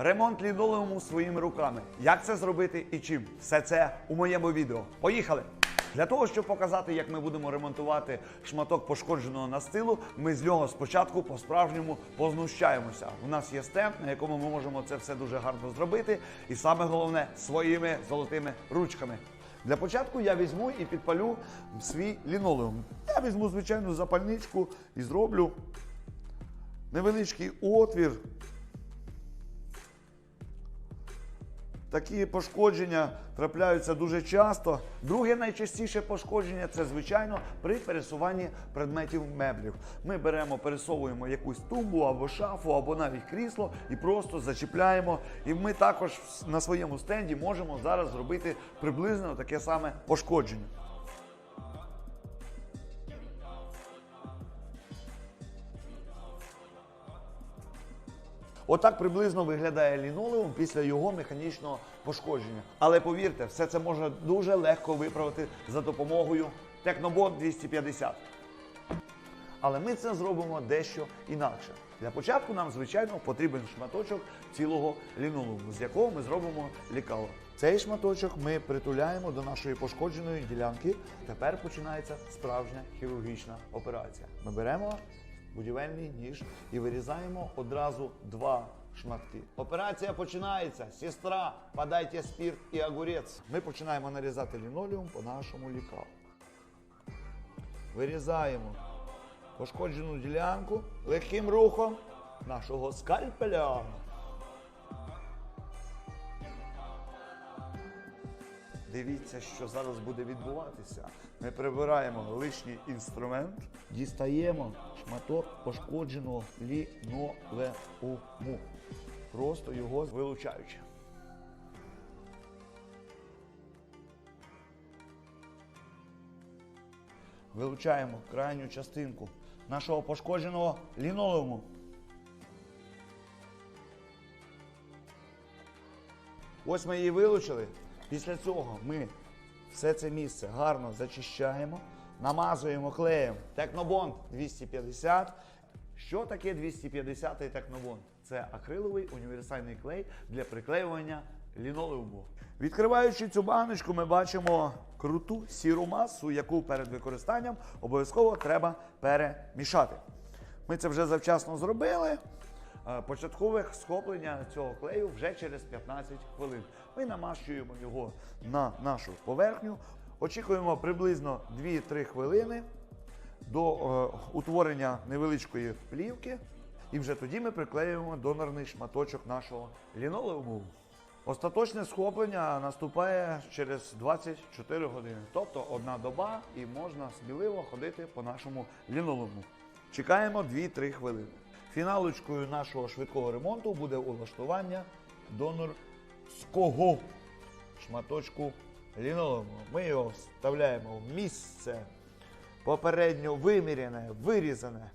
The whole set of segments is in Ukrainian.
Ремонт лінолеуму своїми руками. Як це зробити і чим? Все це у моєму відео. Поїхали! Для того, щоб показати, як ми будемо ремонтувати шматок пошкодженого настилу, ми з нього спочатку по-справжньому познущаємося. У нас є стенд, на якому ми можемо це все дуже гарно зробити, і саме головне своїми золотими ручками. Для початку я візьму і підпалю свій лінолеум. Я візьму звичайну запальничку і зроблю невеличкий отвір. Такі пошкодження трапляються дуже часто. Друге найчастіше пошкодження це, звичайно, при пересуванні предметів меблів. Ми беремо, пересовуємо якусь тумбу або шафу, або навіть крісло і просто зачіпляємо. І ми також на своєму стенді можемо зараз зробити приблизно таке саме пошкодження. Отак приблизно виглядає лінолеум після його механічного пошкодження. Але повірте, все це можна дуже легко виправити за допомогою Технобот 250. Але ми це зробимо дещо інакше. Для початку нам, звичайно, потрібен шматочок цілого лінолеуму, з якого ми зробимо лікало. Цей шматочок ми притуляємо до нашої пошкодженої ділянки. Тепер починається справжня хірургічна операція. Ми беремо будівельний ніж і вирізаємо одразу два шматки. Операція починається. Сестра, подайте спірт і огурець. Ми починаємо нарізати лінолеум по нашому лікалу. Вирізаємо пошкоджену ділянку легким рухом нашого скальпеля. Дивіться, що зараз буде відбуватися. Ми прибираємо лишній інструмент, дістаємо шматок пошкодженого лінолеуму, просто його вилучаючи. Вилучаємо крайню частинку нашого пошкодженого лінолеуму. Ось ми її вилучили. Після цього ми все це місце гарно зачищаємо, намазуємо клеєм Технобонд 250. Що таке 250-й Технобонд? Це акриловий універсальний клей для приклеювання лінолеуму. Відкриваючи цю баночку, ми бачимо круту сіру масу, яку перед використанням обов'язково треба перемішати. Ми це вже завчасно зробили. Початкове схоплення цього клею вже через 15 хвилин. Ми намащуємо його на нашу поверхню. Очікуємо приблизно 2-3 хвилини до е, утворення невеличкої плівки. І вже тоді ми приклеюємо донорний шматочок нашого лінолеуму. Остаточне схоплення наступає через 24 години, тобто одна доба, і можна сміливо ходити по нашому лінолеуму. Чекаємо 2-3 хвилини. Фіналочкою нашого швидкого ремонту буде улаштування донорського шматочку лінолеуму. Ми його вставляємо в місце попередньо виміряне, вирізане.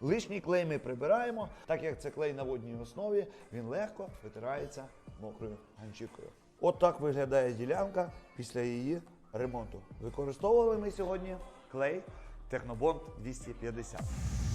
Лишній клей ми прибираємо, так як це клей на водній основі, він легко витирається мокрою ганчіркою. От так виглядає ділянка після її ремонту. Використовували ми сьогодні клей Технобонд 250.